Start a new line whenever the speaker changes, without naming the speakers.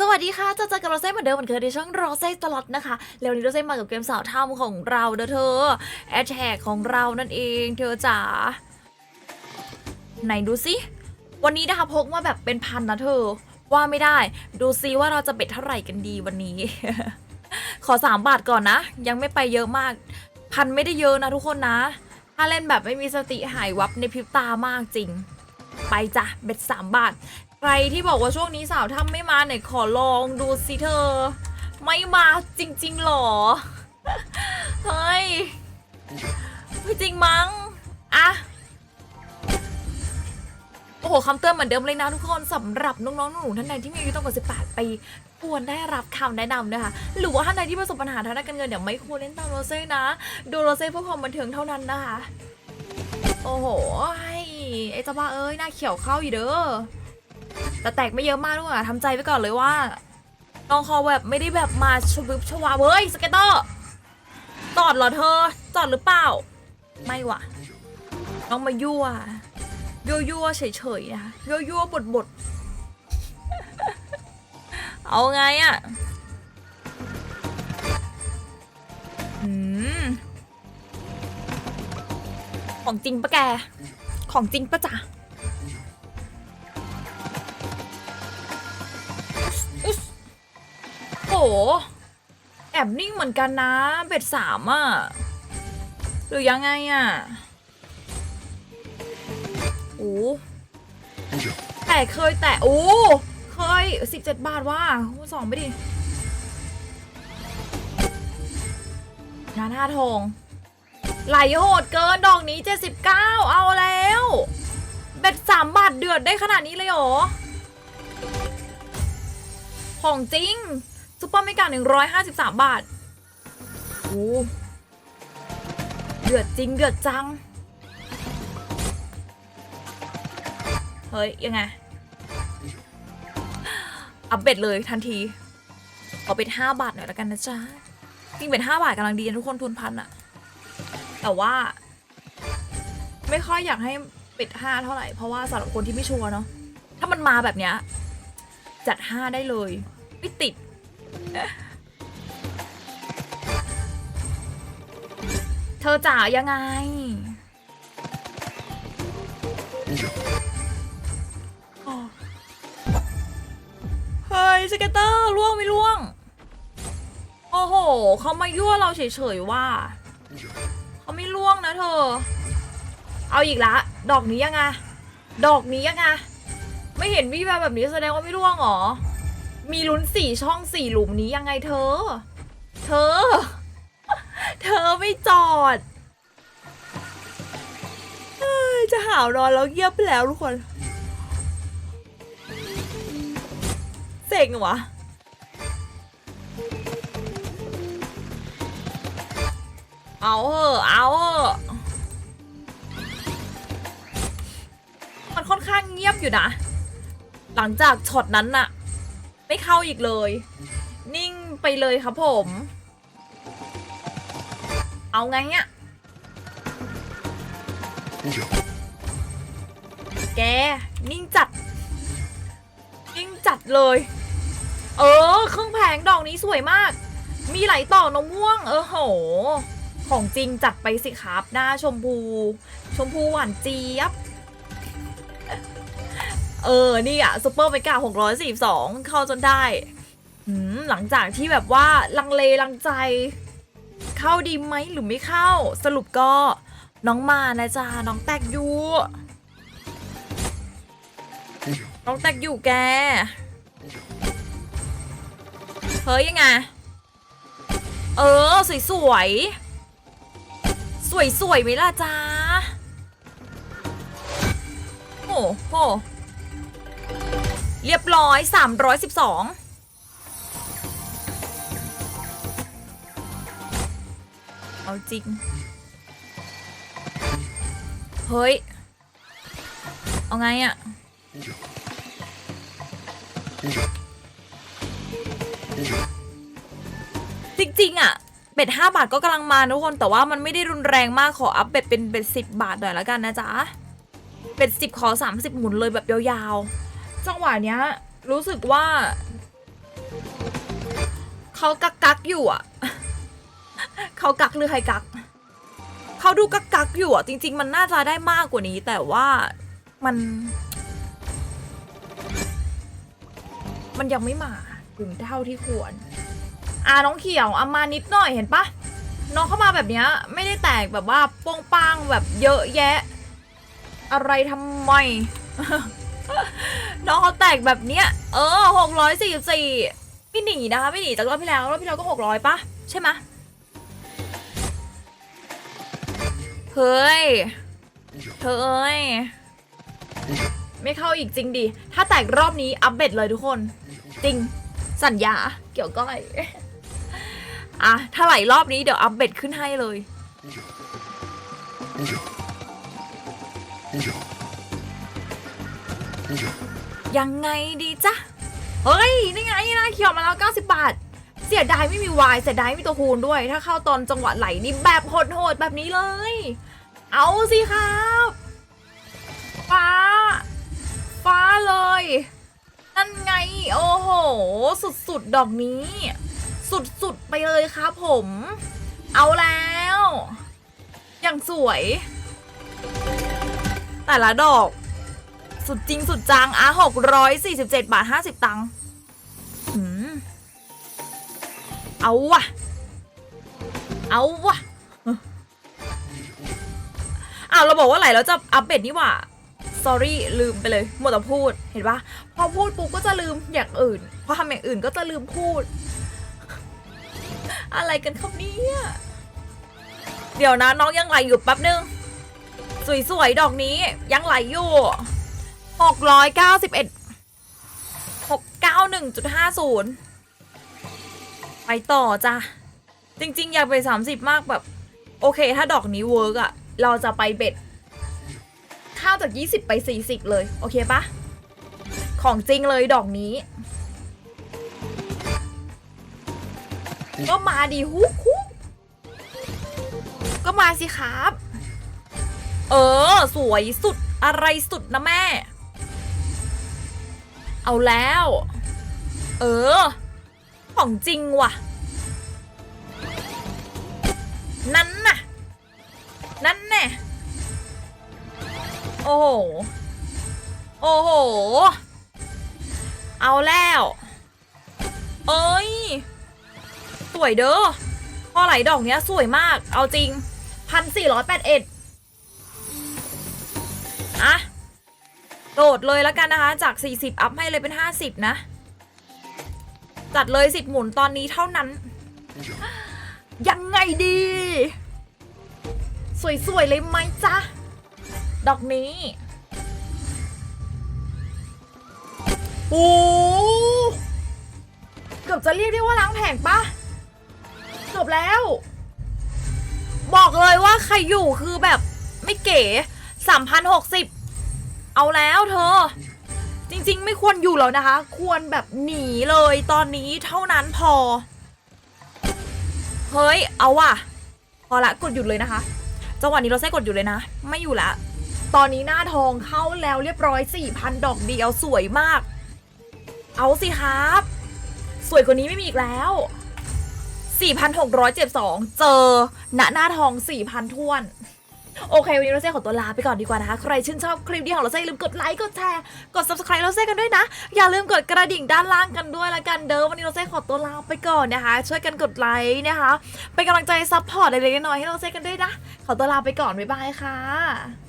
สวัสดีค่ะจะเจอกับโรเซ่เหมือนเดิมเหมือนเคยในช่องโรเซ่ตลอดนะคะ แล้ววันนี้โรเซ่มากับเกมสาวถ้ำของเราเด้อเธอแอ t แทกของเรานั่นเองเธอจ๋าไหนดูสิวันนี้นะคะพกมาแบบเป็นพันนะเธอ ว่าไม่ได้ ดูซิว่าเราจะเบ็ดเท่าไหร่กันดีวันนี้ ขอสามบาทก่อนนะ ยังไม่ไปเยอะมาก พันไม่ได้เยอะนะทุกคนนะ ถ้าเล่นแบบไม่มีสติหายวับในพริบตามากจริง ไปจ้ะเบ็ดสามบาท ใครที่บอกว่าช่วงนี้สาวทำไม่มาไหนขอลองดูสิเธอ ไม่มาจริงๆหรอ เฮ้ย ไม่จริงมั้งอะโอ้โหคำเตือนเหมือนเดิมเลยนะทุกคนสำหรับน้องๆหนูๆท่านใดที่มีอายุต่ำกว่า 18 ปีควรได้รับคำแนะนำนะคะ หรือว่าท่านใดที่ประสบปัญหาทางด้านการเงินเดี๋ยวไม่ควรเล่นตามโรเซ่นะ ดูโรเซ่เพื่อความบันเทิงเท่านั้นนะคะ โอ้โหไอ้ไอ้เจ้าบ้าเอ้ยหน้าเขียวเข้าอยู่เด้อ แต่แตกไม่เยอะมากด้วยอะทำใจไว้ก่อนเลยว่าน้องคอแบบไม่ได้แบบมาชวบชวาเว้ยสเกตเตอร์จอดเหรอเธอจอดหรือเปล่า ไม่ว่ะ น้องมายั่วยั่วยั่วเฉยๆนะยั่วยั่วบดบดเอาไงอะอืมของจริงปะแก ของจริงปะจ๊ะ แอบนิ่งเหมือนกันนะ เบ็ดสามอะหรือยังไงอะโอ้แต่เคยแต่โอ้เคยสิบเจ็ดบาทว่าสองไปดิงานห้าทองไหลโหดเกินดอกนี้ 79 เอาแล้ว เบ็ดสามบาทเดือดได้ขนาดนี้เลยเหรอ ของจริง ซุปเปอร์เมกา153 บาทโอ้เดือดจริงเดือดจัง เฮ้ย ยังไง อัปเบ็ดเลยทันที เอาเป็น 5 บาทหน่อยแล้วกันนะจ๊ะจริงเป็น 5 บาทกำลังดีนะทุกคนทุนพันอะแต่ว่า ไม่ค่อยอยากให้ปิด5เท่าไหร่ เพราะว่าสำหรับคนที่ไม่ชัวร์เนาะถ้ามันมาแบบเนี้ยจัด5ได้เลย ไม่ติด เธอจ๋ายังไง เฮ้ย สเก็ตเตอร์ล่วงไม่ล่วง โอ้โห เขามายั่วเราเฉยๆว่า เขาไม่ล่วงนะเธอ เอาอีกละ ดอกนี้ยังไง ดอกนี้ยังไง ไม่เห็นวี่แววแบบนี้แสดงว่าไม่ร่วงเหรอ มีลุ้นสี่ช่องสี่หลุมนี้ยังไงเธอ เธอ เธอไม่จอดจะหาวนอนแล้วเงียบไปแล้วทุกคนเซ็งเหรอวะเอาเหอะเอาเหอะมันค่อนข้างเงียบอยู่นะ หลังจากช็อตนั้นน่ะ ไม่เข้าอีกเลย นิ่งไปเลยครับผม เอาไงเนี่ยแก นิ่งจัด นิ่งจัดเลย เออ เครื่องแผงดอกนี้สวยมาก มีไหลต่อนมม่วง เออโห ของจริงจัดไปสิครับ หน้าชมพู ชมพูหวานเจี๊ยบ เออ นี่อะซูเปอร์เมกา642เข้าจนได้หลังจากที่แบบว่าลังเลลังใจ เข้าดีไหมหรือไม่เข้า สรุปก็น้องมานะจ๊ะน้องแตกอยู่น้องแตกอยู่แก เฮ้ยยังไง เออ สวยสวยสวยสวยไหมล่ะจ๊ะโอ้โห เรียบร้อย 312เอาจริง เฮ้ย เอาไงอะจริงๆอะเบ็ด5บาทก็กำลังมาทุกคน แต่ว่ามันไม่ได้รุนแรงมากขออัพเบ็ดเป็นเบ็ด10 บาทหน่อยแล้วกันนะจ๊ะ เบ็ด10 ขอ 30 หมุนเลยแบบยาวๆ จังหวะเนี้ย รู้สึกว่า เขากักกักอยู่อะ เขากักหรือใครกัก เขาดูกักกักอยู่อะ จริง ๆ มันน่าจะได้มากกว่านี้ แต่ว่ามัน มันยังไม่มาถึงเท่าที่ควร อ่าน้องเขียวอามานิดหน่อยเห็นปะน้องเข้ามาแบบเนี้ย ไม่ได้แตกแบบว่าโป้งป้งแบบเยอะแยะ อะไรทำไม น้องเขาแตกแบบเนี้ย เออหกร้อยสี่สี่ไม่หนีนะคะไม่หนีจากรอบที่แล้วรอบที่แล้วก็หกร้อยปะใช่ไหมเฮ้ยเฮ้ย ไม่เข้าอีกจริงดิ ถ้าแตกรอบนี้อัปเดตเลยทุกคน จริง สัญญา เกี่ยวก้อย อะ ถ้าไหลรอบนี้เดี๋ยวอัปเดตขึ้นให้เลย ยังไงดีจ๊ะ เฮ้ย นี่ไงนะเขียวมาแล้ว 90 บาท เสียดายไม่มีวายเสียดายไม่มีตัวคูณด้วย ถ้าเข้าตอนจังหวะไหลนี่แบบโหดๆแบบนี้เลย เอาสิครับ ฟ้า ฟ้าเลย นั่นไง โอ้โห สุดๆ ดอกนี้ สุดๆ ไปเลยครับผม เอาแล้ว อย่างสวย แต่ละดอก สุดจริงสุดจังอะหกร้อยสี่สิบเจ็ดบาทห้าสิบตังค์เอาวะเอาวะอ้าวเราบอกว่าไหลแล้วจะอัปเดตนี่หว่า sorry ลืมไปเลยหมดแต่พูดเห็นปะพอพูดปุ๊บก็จะลืมอย่างอื่น พอทำอย่างอื่นก็จะลืมพูด อะไรกันครับเนี่ยเดี๋ยวนะน้องยังไหลอยู่แป๊บนึง สวยๆ ดอกนี้ยังไหลอยู่ หกร้อยเก้าสิบเอ็ดหกเก้าหนึ่งจุดห้าศูนย์ไปต่อจ้ะ จริง ๆ อยากไปสามสิบมากแบบ โอเค ถ้าดอกนี้เวิร์กอะเราจะไปเบ็ดข้าวจากยี่สิบไปสี่สิบเลย โอเคปะของจริงเลยดอกนี้ ก็มาดีฮุกฮุกก็มาสิครับ เออ สวยสุดอะไรสุดนะแม่ เอาแล้ว เออ ของจริงว่ะ นั่นน่ะ นั่นแน่โอ้โห โอ้โห เอาแล้ว เอ้ย สวยเด้อพอไหลดอกเนี้ยสวยมาก เอาจริงพันสี่ร้อยแปดเอ็ดอะ โดดเลยแล้วกันนะคะ จาก 40 อัพให้เลยเป็น 50 นะ จัดเลย 10 หมุนตอนนี้เท่านั้น ยังไงดี สวย ๆ เลยไหมจ๊ะ ดอกนี้โอ้เกือบจะเรียกได้ว่าล้างแผงปะเกือบแล้ว บอกเลยว่าใครอยู่คือแบบไม่เก๋3,060 เอาแล้วเธอ จริงๆ ไม่ควรอยู่แล้วนะคะ ควรแบบหนีเลยตอนนี้เท่านั้นพอ เฮ้ย เอาว่ะ พอละกดหยุดเลยนะคะ จังหวะนี้เราใช้กดหยุดเลยนะ ไม่อยู่ละ ตอนนี้หน้าทองเข้าแล้วเรียบร้อย4,000ดอกเดียวสวยมาก เอาสิครับ สวยกว่านี้ไม่มีอีกแล้ว4,672 เจอณหน้าทอง4,000ท้วน โอเค วันนี้เราเซ่ขอตัวลาไปก่อนดีกว่านะคะ ใครชื่นชอบคลิปนี้ของเราเซ่อย่าลืมกดไลค์ กดแชร์ กด subscribe เราเซ่กันด้วยนะ อย่าลืมกดกระดิ่งด้านล่างกันด้วยละกันเด้อ วันนี้เราเซ่ขอตัวลาไปก่อนนะคะ ช่วยกันกดไลค์นะคะ เป็นกำลังใจซัพพอร์ตเล็กๆน้อยๆให้เราเซ่กันด้วยนะ ขอตัวลาไปก่อน บ๊ายบายค่ะ